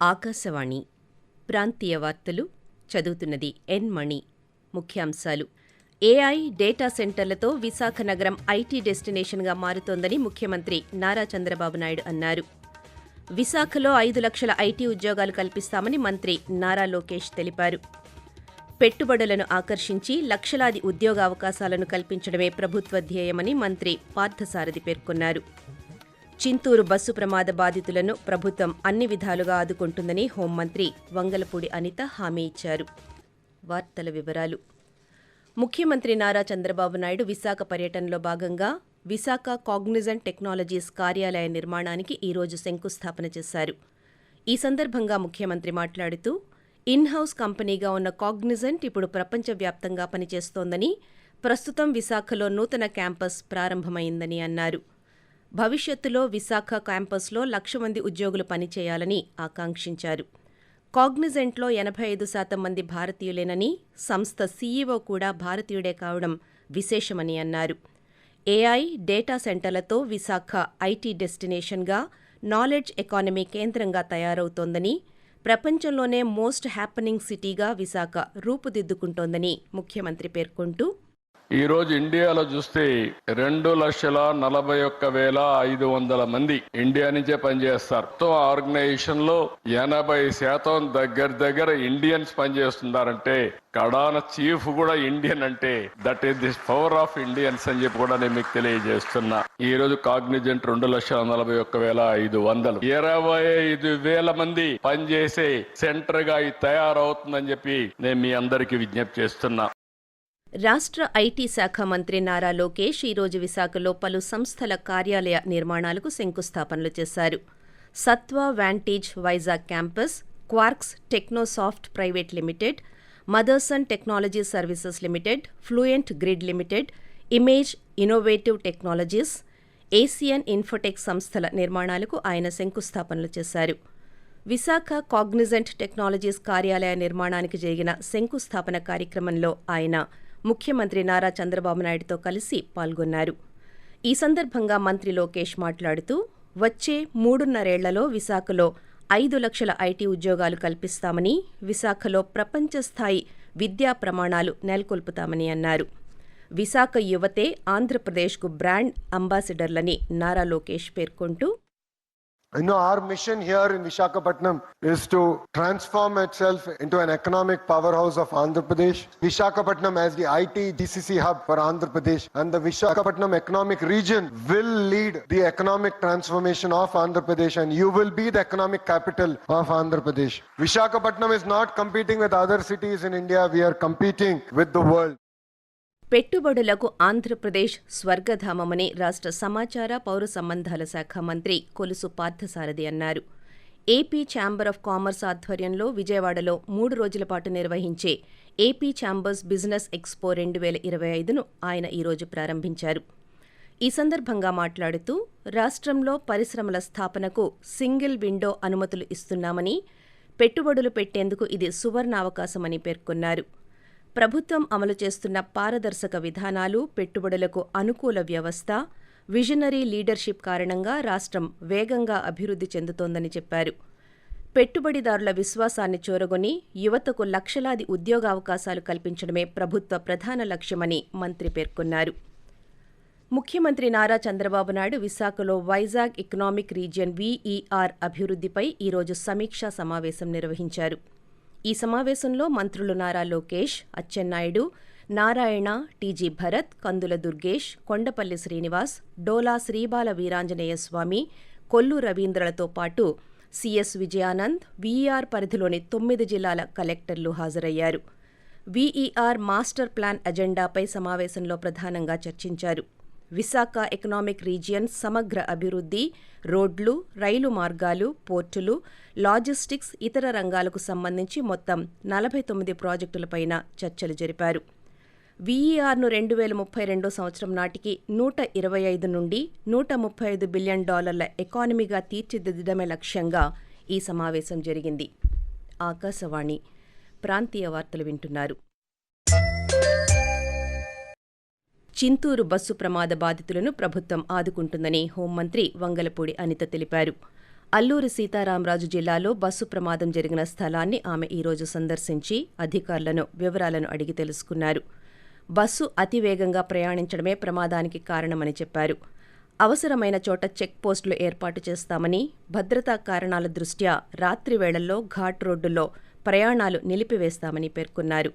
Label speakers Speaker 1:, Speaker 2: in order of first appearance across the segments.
Speaker 1: ఆకాశవాణి ప్రాంతీయ వార్తలు చదువుతున్నది ఎన్ మణి. ముఖ్యాంశాలు. ఏఐ డేటా సెంటర్లతో విశాఖ నగరం ఐటీ డెస్టినేషన్గా మారుతోందని ముఖ్యమంత్రి నారా చంద్రబాబు నాయుడు అన్నారు. విశాఖలో ఐదు లక్షల ఐటీ ఉద్యోగాలు కల్పిస్తామని మంత్రి నారా లోకేష్ తెలిపారు. పెట్టుబడులను ఆకర్షించి లక్షలాది ఉద్యోగావకాశాలను కల్పించడమే ప్రభుత్వ ధ్యేయమని మంత్రి పార్థసారథి పేర్కొన్నారు. చింతూరు బస్సు ప్రమాద బాధితులను ప్రభుత్వం అన్ని విధాలుగా ఆదుకుంటుందని హోంమంత్రి వంగలపూడి అనిత హామీ ఇచ్చారు. వార్తల వివరాలు. ముఖ్యమంత్రి నారా చంద్రబాబు నాయుడు విశాఖ పర్యటనలో భాగంగా విశాఖ కాగ్నిజెంట్ టెక్నాలజీస్ కార్యాలయ నిర్మాణానికి ఈరోజు శంకుస్థాపన చేశారు. ఈ సందర్భంగా ముఖ్యమంత్రి మాట్లాడుతూ ఇన్ హౌస్ కంపెనీగా ఉన్న కాగ్నిజెంట్ ఇప్పుడు ప్రపంచవ్యాప్తంగా పనిచేస్తోందని ప్రస్తుతం విశాఖలో నూతన క్యాంపస్ ప్రారంభమైందని అన్నారు. భవిష్యత్తులో విశాఖ క్యాంపస్లో లక్ష మంది ఉద్యోగులు పనిచేయాలని ఆకాంక్షించారు. కాగ్నిజెంట్లో ఎనభై ఐదు శాతం మంది భారతీయులేనని సంస్థ సీఈఓ కూడా భారతీయుడే కావడం విశేషమని అన్నారు. ఏఐ డేటా సెంటర్లతో విశాఖ ఐటీ డెస్టినేషన్గా నాలెడ్జ్ ఎకానమీ కేంద్రంగా తయారవుతోందని ప్రపంచంలోనే మోస్ట్ హ్యాపనింగ్ సిటీగా విశాఖ రూపుదిద్దుకుంటోందని ముఖ్యమంత్రి పేర్కొంటూ
Speaker 2: ఈ రోజు ఇండియాలో చూస్తే రెండు లక్షల నలభై ఒక్క వేల ఐదు వందల మంది ఇండియా నుంచే పనిచేస్తారు. మొత్తం ఆర్గనైజేషన్లో ఎనభై శాతం దగ్గర దగ్గర ఇండియన్స్ పనిచేస్తున్నారంటే కడాన చీఫ్ కూడా ఇండియన్ అంటే that is this power of Indians అని చెప్పి కూడా నేను మీకు తెలియజేస్తున్నా. ఈ రోజు కాగ్నిజెంట్ రెండు లక్షల నలభై ఒక్క వేల ఐదు వందలు. ఇరవై ఐదు వేల మంది పనిచేసే సెంటర్గా ఇది తయారవుతుందని చెప్పి నేను మీ అందరికీ విజ్ఞప్తి చేస్తున్నా.
Speaker 1: రాష్ట్ర ఐటీ శాఖ మంత్రి నారా లోకేష్ ఈరోజు విశాఖలో పలు సంస్థల కార్యాలయ నిర్మాణాలకు శంకుస్థాపనలు చేశారు. Sattva vantage Vizag campus Quarks Technosoft private limited Motherson technology services limited fluent grid limited image innovative technologies Asian infotech సంస్థల నిర్మాణాలకు ఆయన శంకుస్థాపనలు చేశారు. విశాఖ కాగ్నిజెంట్ టెక్నాలజీస్ కార్యాలయ నిర్మాణానికి జరిగిన శంకుస్థాపన కార్యక్రమంలో ఆయన ముఖ్యమంత్రి నారా చంద్రబాబు నాయుడుతో కలిసి పాల్గొన్నారు. ఈ సందర్భంగా మంత్రి లోకేష్ మాట్లాడుతూ వచ్చే మూడున్నరేళ్ళలో విశాఖలో ఐదు లక్షల ఐటీ ఉద్యోగాలు కల్పిస్తామని విశాఖలో ప్రపంచ స్థాయి విద్యా ప్రమాణాలు నెలకొల్పుతామని అన్నారు. విశాఖ యువతే ఆంధ్రప్రదేశ్కు బ్రాండ్ అంబాసిడర్లని నారా లోకేష్ పేర్కొంటూ
Speaker 3: I know our mission here in Vishakhapatnam is to transform itself into an economic powerhouse of Andhra Pradesh. Vishakhapatnam as the IT GCC hub for Andhra Pradesh and the Vishakhapatnam economic region will lead the economic transformation of Andhra Pradesh and you will be the economic capital of Andhra Pradesh. Vishakhapatnam is not competing with other cities in India. We are competing with the world.
Speaker 1: పెట్టుబడులకు ఆంధ్రప్రదేశ్ స్వర్గధామమని రాష్ట్ర సమాచార పౌర సంబంధాల శాఖ మంత్రి కొలుసు పార్థసారథి అన్నారు. AP chamber of commerce ఆధ్వర్యంలో విజయవాడలో మూడు రోజుల పాటు నిర్వహించే ఏపీ ఛాంబర్స్ బిజినెస్ ఎక్స్పో రెండు వేల ఇరవై ఐదును ఆయన ఈరోజు ప్రారంభించారు. ఈ సందర్భంగా మాట్లాడుతూ రాష్ట్రంలో పరిశ్రమల స్థాపనకు సింగిల్ విండో అనుమతులు ఇస్తున్నామని పెట్టుబడులు పెట్టేందుకు ఇది సువర్ణావకాశమని పేర్కొన్నారు. ప్రభుత్వం అమలు చేస్తున్న పారదర్శక విధానాలు పెట్టుబడులకు అనుకూల వ్యవస్థ విజనరీ లీడర్షిప్ కారణంగా రాష్ట్రం వేగంగా అభివృద్ధి చెందుతోందని చెప్పారు. పెట్టుబడిదారుల విశ్వాసాన్ని చూరగొని యువతకు లక్షలాది ఉద్యోగావకాశాలు కల్పించడమే ప్రభుత్వ ప్రధాన లక్ష్యమని మంత్రి పేర్కొన్నారు. ముఖ్యమంత్రి నారా చంద్రబాబు నాయుడు విశాఖలో వైజాగ్ ఎకనామిక్ రీజియన్ వీఈఆర్ అభివృద్ధిపై ఈరోజు సమీక్షా సమావేశం నిర్వహించారు. ఈ సమావేశంలో మంత్రులు నారా లోకేష్ అచ్చెన్నాయుడు నారాయణ టీజీ భరత్ కందుల దుర్గేష్ కొండపల్లి శ్రీనివాస్ డోలా శ్రీబాల వీరాంజనేయ స్వామి కొల్లు రవీంద్రలతో పాటు సిఎస్ విజయానంద్ విఈఆర్ పరిధిలోని తొమ్మిది జిల్లాల కలెక్టర్లు హాజరయ్యారు. వీఈఆర్ మాస్టర్ ప్లాన్ అజెండాపై సమావేశంలో ప్రధానంగా చర్చించారు. విశాఖ ఎకనామిక్ రీజియన్ సమగ్ర అభివృద్ధి రోడ్లు రైలు మార్గాలు పోర్టులు లాజిస్టిక్స్ ఇతర రంగాలకు సంబంధించి మొత్తం నలభై తొమ్మిది ప్రాజెక్టులపైన చర్చలు జరిపారు. వీఈఆర్ను రెండు వేల ముప్పై రెండో సంవత్సరం నాటికి నూట ఇరవై ఐదు నుండి నూట ముప్పై ఐదు బిలియన్ డాలర్ల ఎకానమీగా తీర్చిదిద్దడమే లక్ష్యంగా ఈ సమావేశం జరిగింది. ఆకాశవాణి ప్రాంతీయ వార్తలు వింటున్నారు. చింతూరు బస్సు ప్రమాద బాధితులను ప్రభుత్వం ఆదుకుంటుందని హోంమంత్రి వంగలపూడి అనిత తెలిపారు. అల్లూరి సీతారామరాజు జిల్లాలో బస్సు ప్రమాదం జరిగిన స్థలాన్ని ఆమె ఈరోజు సందర్శించి అధికారులను వివరాలను అడిగి తెలుసుకున్నారు. బస్సు అతివేగంగా ప్రయాణించడమే ప్రమాదానికి కారణమని చెప్పారు. అవసరమైన చోట చెక్ పోస్టులు ఏర్పాటు చేస్తామని భద్రతా కారణాల దృష్ట్యా రాత్రి వేళల్లో ఘాట్ రోడ్డుల్లో ప్రయాణాలు నిలిపివేస్తామని పేర్కొన్నారు.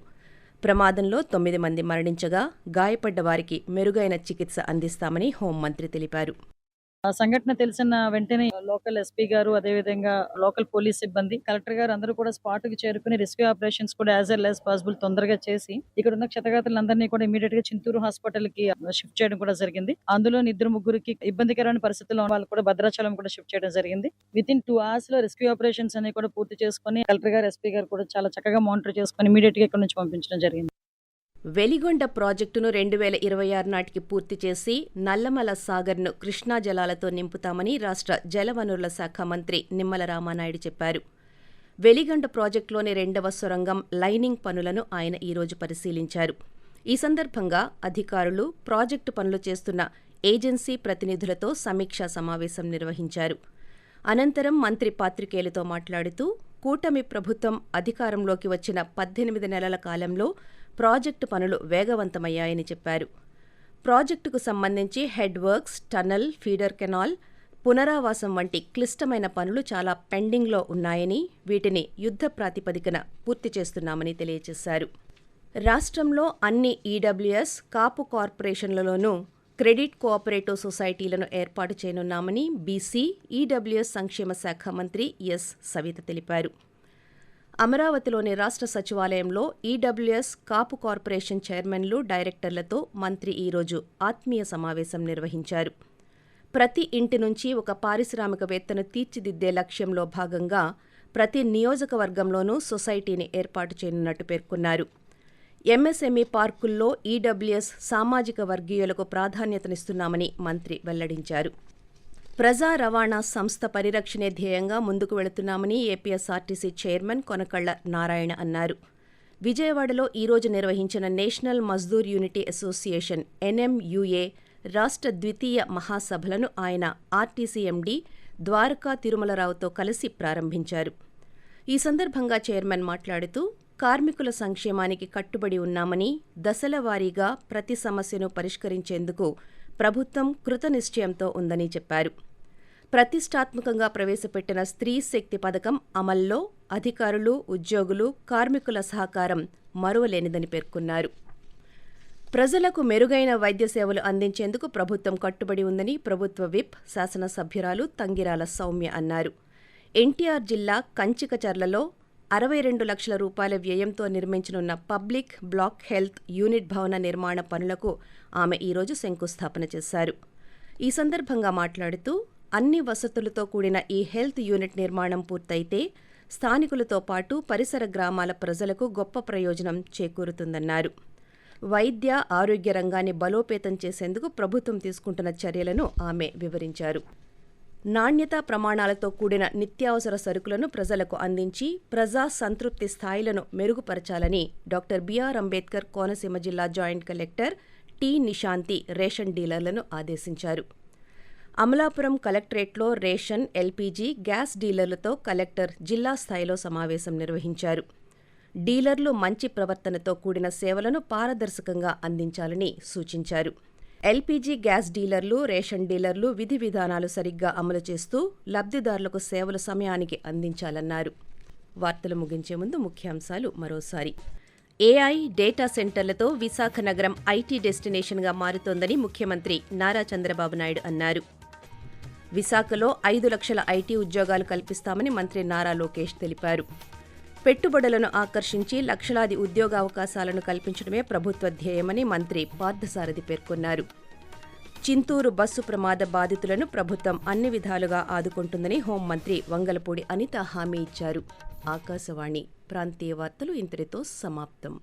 Speaker 1: ప్రమాదంలో తొమ్మిది మంది మరణించగా గాయపడ్డ వారికి మెరుగైన చికిత్స అందిస్తామని హోంమంత్రి తెలిపారు.
Speaker 4: సంఘటన తెలిసిన వెంటనే లోకల్ ఎస్పీ గారు అదేవిధంగా లోకల్ పోలీస్ సిబ్బంది కలెక్టర్ గారు అందరూ కూడా స్పాట్కి చేరుకుని రెస్క్యూ ఆపరేషన్స్ కూడా యాజ్ ఎల్ యాజ్ పాసిబుల్ తొందరగా చేసి ఇక్కడ ఉన్న క్షతగాతులందరినీ కూడా ఇమీడియట్గా చింతూరు హాస్పిటల్కి షిఫ్ట్ చేయడం కూడా జరిగింది. అందులో ఇద్దరు ముగ్గురికి ఇబ్బందికరమైన పరిస్థితుల్లో ఉన్న వాళ్ళు కూడా భద్రాచలం కూడా షిఫ్ట్ చేయడం జరిగింది. విత్ ఇన్ టూ అవర్స్లో రెస్క్యూ ఆపరేషన్స్ అనేవి కూడా పూర్తి చేసుకుని కలెక్టర్ గారు ఎస్పీ గారు కూడా చాలా చక్కగా మానిటర్ చేసుకుని ఇమీడియట్గా ఇక్కడ నుంచి పంపించడం జరిగింది.
Speaker 1: వెలిగొండ ప్రాజెక్టును రెండు వేల ఇరవై ఆరు నాటికి పూర్తి చేసి నల్లమల సాగర్ను కృష్ణా జలాలతో నింపుతామని రాష్ట్ర జలవనరుల శాఖ మంత్రి నిమ్మల రామానాయుడు చెప్పారు. వెలిగొండ ప్రాజెక్టులోని రెండవ సొరంగం లైనింగ్ పనులను ఆయన ఈరోజు పరిశీలించారు. ఈ సందర్భంగా అధికారులు ప్రాజెక్టు పనులు చేస్తున్న ఏజెన్సీ ప్రతినిధులతో సమీక్షా సమావేశం నిర్వహించారు. అనంతరం మంత్రి పాత్రికేయులతో మాట్లాడుతూ కూటమి ప్రభుత్వం అధికారంలోకి వచ్చిన పద్దెనిమిది నెలల కాలంలో ప్రాజెక్టు పనులు వేగవంతమయ్యాయని చెప్పారు. ప్రాజెక్టుకు సంబంధించి head works tunnel feeder canal పునరావాసం వంటి క్లిష్టమైన పనులు చాలా పెండింగ్లో ఉన్నాయని వీటిని యుద్ధ ప్రాతిపదికన పూర్తి చేస్తున్నామని తెలియజేశారు. రాష్ట్రంలో అన్ని ఈడబ్ల్యూఎస్ కాపు కార్పొరేషన్లలోనూ క్రెడిట్ కోఆపరేటివ్ సొసైటీలను ఏర్పాటు చేయనున్నామని బీసీ ఈడబ్ల్యూఎస్ సంక్షేమ శాఖ మంత్రి ఎస్. సవిత తెలిపారు. అమరావతిలోని రాష్ట్ర సచివాలయంలో ఈడబ్ల్యూఎస్ కాపు కార్పొరేషన్ చైర్మన్లు డైరెక్టర్లతో మంత్రి ఈరోజు ఆత్మీయ సమావేశం నిర్వహించారు. ప్రతి ఇంటి నుంచి ఒక పారిశ్రామికవేత్తను తీర్చిదిద్దే లక్ష్యంలో భాగంగా ప్రతి నియోజకవర్గంలోనూ సొసైటీని ఏర్పాటు చేయనున్నట్టు పేర్కొన్నారు. ఎంఎస్ఎంఈ పార్కుల్లో ఈడబ్ల్యూఎస్ సామాజిక వర్గీయులకు ప్రాధాన్యతనిస్తున్నామని మంత్రి వెల్లడించారు. ప్రజా రవాణా సంస్థ పరిరక్షణే ధ్యేయంగా ముందుకు వెళుతున్నామని ఏపీఎస్ఆర్టీసీ చైర్మన్ కొనకళ్ళ నారాయణ అన్నారు. విజయవాడలో ఈరోజు నిర్వహించిన national Mazdoor unity association NMUA రాష్ట్ర ద్వితీయ మహాసభలను ఆయన ఆర్టీసీ ఎండీ ద్వారకా తిరుమలరావుతో కలిసి ప్రారంభించారు. ఈ సందర్భంగా చైర్మన్ మాట్లాడుతూ కార్మికుల సంక్షేమానికి కట్టుబడి ఉన్నామని దశల వారీగా ప్రతి సమస్యను పరిష్కరించేందుకు ప్రభుత్వం కృతనిశ్చయంతో ఉందని చెప్పారు. ప్రతిష్టాత్మకంగా ప్రవేశపెట్టిన స్త్రీ శక్తి పథకం అమల్లో అధికారులు ఉద్యోగులు కార్మికుల సహకారం మరువలేనిదని పేర్కొన్నారు. ప్రజలకు మెరుగైన వైద్య సేవలు అందించేందుకు ప్రభుత్వం కట్టుబడి ఉందని ప్రభుత్వ విప్ శాసనసభ్యురాలు తంగిరాల సౌమ్య అన్నారు. ఎన్టీఆర్ జిల్లా కంచికచర్లలో అరవై రెండు లక్షల రూపాయల వ్యయంతో నిర్మించనున్న పబ్లిక్ బ్లాక్ హెల్త్ యూనిట్ భవన నిర్మాణ పనులకు ఆమె ఈరోజు శంకుస్థాపన చేశారు. ఈ సందర్భంగా మాట్లాడుతూ అన్ని వసతులతో కూడిన ఈ హెల్త్ యూనిట్ నిర్మాణం పూర్తయితే స్థానికులతో పాటు పరిసర గ్రామాల ప్రజలకు గొప్ప ప్రయోజనం చేకూరుతుందన్నారు. వైద్య ఆరోగ్య రంగాన్ని బలోపేతం చేసేందుకు ప్రభుత్వం తీసుకుంటున్న చర్యలను ఆమె వివరించారు. నాణ్యతా ప్రమాణాలతో కూడిన నిత్యావసర సరుకులను ప్రజలకు అందించి ప్రజా సంతృప్తి స్థాయిలను మెరుగుపరచాలని డాక్టర్ బిఆర్ అంబేద్కర్ కోనసీమ జిల్లా joint collector T Nishanthi ration డీలర్లను ఆదేశించారు. అమలాపురం కలెక్టరేట్లో రేషన్ ఎల్పీజీ గ్యాస్ డీలర్లతో కలెక్టర్ జిల్లా స్థాయిలో సమావేశం నిర్వహించారు. డీలర్లు మంచి ప్రవర్తనతో కూడిన సేవలను పారదర్శకంగా అందించాలని సూచించారు. ఎల్పీజీ గ్యాస్ డీలర్లు రేషన్ డీలర్లు విధి విధానాలు సరిగ్గా అమలు చేస్తూ లబ్ధిదారులకు సేవలు సమయానికి అందించాలన్నారు. వార్తలు ముగించే ముందు ముఖ్యాంశాలు మరోసారి. ఏఐ డేటా సెంటర్లతో విశాఖ నగరం ఐటీ డెస్టినేషన్గా మారుతోందని ముఖ్యమంత్రి నారా చంద్రబాబు నాయుడు అన్నారు. విశాఖలో ఐదు లక్షల ఐటీ ఉద్యోగాలు కల్పిస్తామని మంత్రి నారా లోకేష్ తెలిపారు. పెట్టుబడులను ఆకర్షించి లక్షలాది ఉద్యోగావకాశాలను కల్పించడమే ప్రభుత్వ ధ్యేయమని మంత్రి పార్థసారథి పేర్కొన్నారు. చింతూరు బస్సు ప్రమాద బాధితులను ప్రభుత్వం అన్ని విధాలుగా ఆదుకుంటుందని హోంమంత్రి వంగలపూడి అనిత హామీ ఇచ్చారు. ఆకాశవాణి ప్రాంతీయ వార్తలు ఇంతటితో సమాప్తం.